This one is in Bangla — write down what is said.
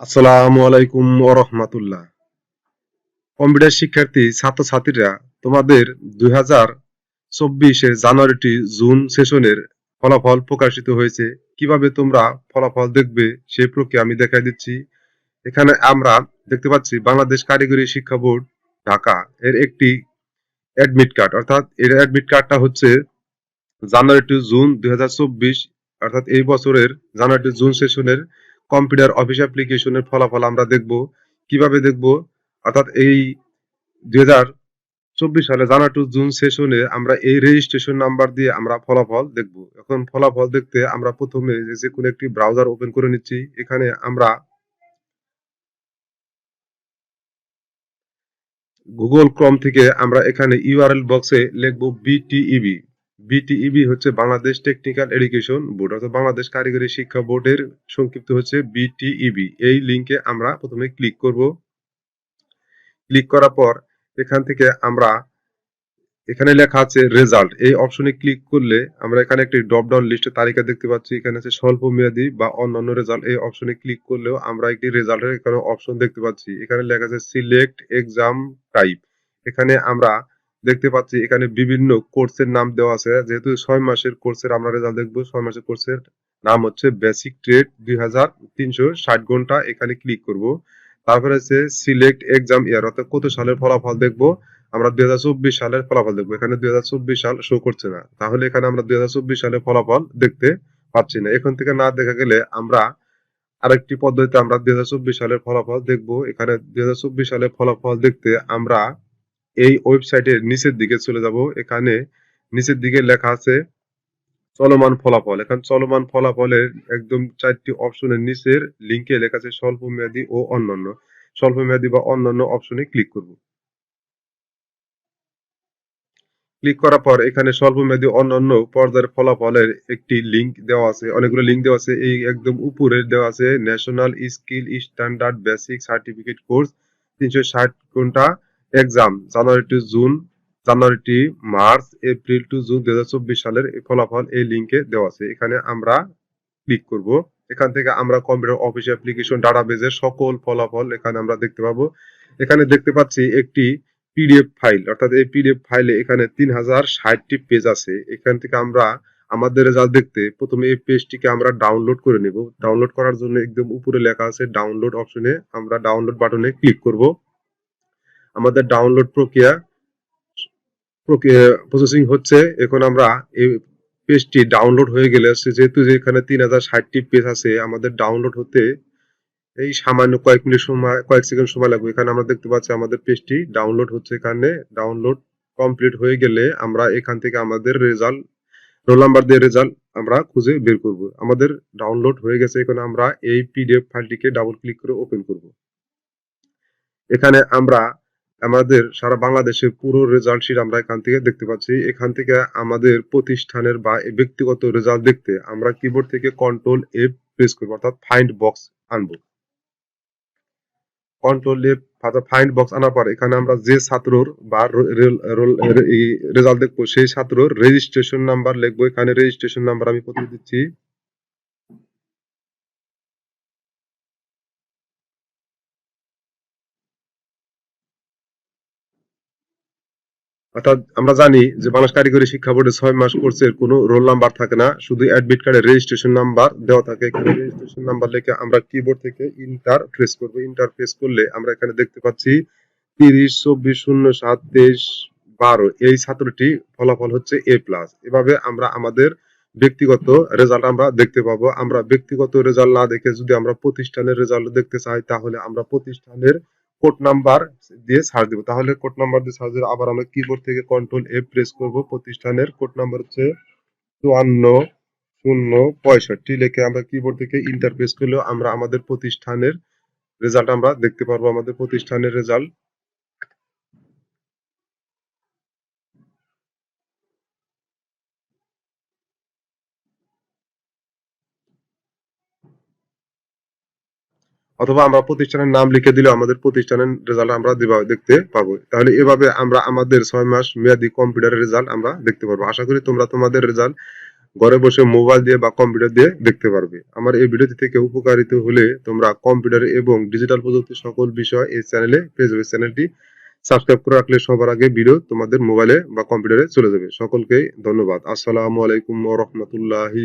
আসসালামু আলাইকুম ওরহমাতুল্লাহ। কম্পিউটার শিক্ষার্থী, ছাত্রছাত্রীরা, তোমাদের দুই হাজার চব্বিশের জানুয়ারি টু জুন সেশনের ফলাফল প্রকাশিত হয়েছে। কীভাবে তোমরা ফলাফল দেখবে সেই প্রক্রিয়া আমি দেখাই দিচ্ছি। এখানে আমরা দেখতে পাচ্ছি বাংলাদেশ কারিগরি শিক্ষা বোর্ড, ঢাকা। এর একটি অ্যাডমিট কার্ড, অর্থাৎ এর অ্যাডমিট কার্ডটা হচ্ছে জানুয়ারি টু জুন দুই হাজার চব্বিশ, অর্থাৎ এই বছরের জানুয়ারি টু জুন সেশনের কম্পিউটার অফিস অ্যাপ্লিকেশনের ফলাফল আমরা দেখব। কীভাবে দেখব? অর্থাৎ এই দুই চব্বিশ সালে জানুয়ারি টু জুন সেশনে আমরা এই রেজিস্ট্রেশন নাম্বার দিয়ে আমরা ফলাফল দেখব। এখন ফলাফল দেখতে আমরা প্রথমে যে কোনো একটি ব্রাউজার ওপেন করে নিচ্ছি। এখানে আমরা গুগল ক্রম থেকে আমরা এখানে ইউআরএল বক্সে লিখব বিটিইবি বিটিইবি হচ্ছে বাংলাদেশ টেকনিক্যাল এডুকেশন বোর্ড অর্থাৎ বাংলাদেশ কারিগরি শিক্ষা বোর্ডের সংক্ষিপ্ত হচ্ছে বিটিইবি এই লিংকে আমরা প্রথমে ক্লিক করব। ক্লিক করার পর এখান থেকে আমরা এখানে লেখা আছে রেজাল্ট এই অপশনে ক্লিক করলে আমরা এখানে একটি ড্রপ ডাউন লিস্টের তালিকা দেখতে পাচ্ছি। এখানে আছে স্বল্প মেয়াদী বা অন্যান্য রেজাল্ট এই অপশনে ক্লিক করলেও আমরা একটি রেজাল্টের এখানে অপশন দেখতে পাচ্ছি। এখানে লেখা আছে সিলেক্ট এক্সাম টাইপ এখানে আমরা দেখতে পাচ্ছি, এখানে বিভিন্ন কোর্সের নাম দেওয়া আছে। যেহেতু ছয় মাসের কোর্সের আমরা রেজাল্ট দেখব, ছয় মাসের কোর্সের নাম হচ্ছে বেসিক ট্রেড দুই হাজার তিনশো ষাট ঘণ্টা এখানে ক্লিক করব। তারপরে আছে সিলেক্ট এক্সাম ইয়ার অর্থাৎ কত সালের ফলাফল দেখব? আমরা দুই হাজার চব্বিশ সালের ফলাফল দেখব। এখানে দুই হাজার চব্বিশ সাল শো করছে না। তাহলে এখানে আমরা দুই হাজার চব্বিশ সালের ফলাফল দেখতে পাচ্ছি না। এখান থেকে না দেখা গেলে আমরা আরেকটি পদ্ধতিতে আমরা দুই হাজার চব্বিশ সালের ফলাফল দেখব। এখানে দুই হাজার চব্বিশ সালের ফলাফল দেখতে আমরা এই ওয়েবসাইটের নিচের দিকে চলে যাব। এখানে নিচের দিকে লেখা আছে, চলমান ফলাফল। এখানে চলমান ফলাফলের একদম চারটি অপশনের নিচের লিঙ্কে লেখা আছে স্বল্প মেয়াদী ও অন্যান্য। স্বল্প মেয়াদী বা অন্যান্য অপশনে ক্লিক করব। ক্লিক করার পর এখানে স্বল্প স্বল্পমেয়াদী, অন্যান্য পর্যায়ের ফলাফলের একটি লিংক দেওয়া আছে। অনেকগুলো লিংক দেওয়া আছে। এই একদম উপরে দেওয়া আছে national skill standard basic certificate course তিনশো ষাট ঘণ্টা exam January to June January to March April to June দুই হাজার চব্বিশ সালের ফলাফল এই লিংকে দেওয়া আছে। এখানে আমরা ক্লিক করব। এখান থেকে আমরা কম্পিউটার অফিস অ্যাপ্লিকেশন ডাটাবেজের সকল ফলাফল এখানে আমরা দেখতে পাবো। এখানে দেখতে পাচ্ছি একটি পিডিএফ ফাইল অর্থাৎ এই পিডিএফ ফাইলে এখানে তিন হাজার ষাটটি পেজ আছে। এখান থেকে আমরা আমাদের রেজাল্ট দেখতে প্রথমে এই পেজটিকে আমরা ডাউনলোড করে নেব। ডাউনলোড করার জন্য একদম উপরে লেখা আছে ডাউনলোড অপশনে আমরা ডাউনলোড বাটনে ক্লিক করব। আমাদের ডাউনলোড প্রক্রিয়া প্রসেসিং হচ্ছে। এখন আমরা এই পেজটি ডাউনলোড হয়ে গেলে যেহেতু এখানে তিন হাজার ষাটটি পেজ আছে, আমাদের ডাউনলোড হতে এই সামান্য কয়েক মিনিট সময়, কয়েক সেকেন্ড সময় লাগবে। এখানে আমরা দেখতে পাচ্ছি আমাদের পেজটি ডাউনলোড হচ্ছে এখানে। ডাউনলোড কমপ্লিট হয়ে গেলে আমরা এখান থেকে আমাদের রেজাল্ট রোল নাম্বার দিয়ে রেজাল্ট আমরা খুঁজে বের করব। আমাদের ডাউনলোড হয়ে গেছে। এখানে আমরা এই পিডিএফ ফাইলটিকে ডাবল ক্লিক করে ওপেন করব। এখানে আমরা আমাদের সারা বাংলাদেশের পুরো রেজাল্ট শিট আমরা এখান থেকে দেখতে পাচ্ছি। এখান থেকে আমাদের প্রতিষ্ঠানের বা ব্যক্তিগত রেজাল্ট দেখতে আমরা কিবোর্ড থেকে কন্ট্রোল এফ প্রেস করব অর্থাৎ ফাইন্ড বক্স আনব। কন্ট্রোল এফ অর্থাৎ ফাইন্ড বক্স আনার পর এখানে আমরা যে ছাত্রর বা রেজাল্ট দেখব সেই ছাত্রর রেজিস্ট্রেশন নাম্বার লিখব। এখানে রেজিস্ট্রেশন নাম্বার আমি প্রথমে দিচ্ছি। অর্থাৎ আমরা জানি যে বাংলাদেশ কারিগরি শিক্ষা বোর্ডে ছয় মাস কোর্সের কোনো রোল নাম্বার থাকে না। শুধু অ্যাডমিট কার্ডের রেজিস্ট্রেশন নাম্বার দেওয়া থাকে। এখানে রেজিস্ট্রেশন নাম্বার লিখে আমরা কিবোর্ড থেকে ইন্টার প্রেস করব। ইন্টার প্রেস করলে আমরা এখানে দেখতে পাচ্ছি তিরিশ, চব্বিশ, শূন্য, সাত, তেইশ, বারো এই ছাত্রটি ফলাফল হচ্ছে এ প্লাস এভাবে আমরা আমাদের ব্যক্তিগত রেজাল্ট আমরা দেখতে পাবো। আমরা ব্যক্তিগত রেজাল্ট না দেখে যদি আমরা প্রতিষ্ঠানের রেজাল্ট দেখতে চাই, তাহলে আমরা প্রতিষ্ঠানের কোড নাম্বার দিয়ে সার্চ দিব। তাহলে কোড নাম্বার দিয়ে সার্চ দিলে আবার আমরা কিবোর্ড থেকে কন্ট্রোল এফ প্রেস করব। প্রতিষ্ঠানের কোড নাম্বার হচ্ছে চুয়ান্ন, শূন্য, পঁয়ষট্টি লিখে আমরা কিবোর্ড থেকে ইন্টার প্রেস করলেও আমরা আমাদের প্রতিষ্ঠানের রেজাল্ট আমরা দেখতে পারব। আমাদের প্রতিষ্ঠানের রেজাল্ট অথবা আমরা প্রতিষ্ঠানের নাম লিখে দিলে আমাদের প্রতিষ্ঠানের রেজাল্ট আমরা দেখতে পাবো। তাহলে এভাবে আমরা আমাদের ছয় মাস মেয়াদি কম্পিউটারের রেজাল্ট আমরা দেখতে পারব। আশা করি তোমরা তোমাদের রেজাল্ট ঘরে বসে মোবাইল দিয়ে বা কম্পিউটার দিয়ে দেখতে পারবে। আমার এই ভিডিওটি থেকে উপকারিত হলে তোমরা কম্পিউটার এবং ডিজিটাল প্রযুক্তি সকল বিষয় এই চ্যানেলে যাবে চ্যানেলটি সাবস্ক্রাইব করে রাখলে সবার আগে ভিডিও তোমাদের মোবাইলে বা কম্পিউটারে চলে যাবে। সকলকে ধন্যবাদ। আসসালামু আলাইকুম ওয়া রাহমাতুল্লাহি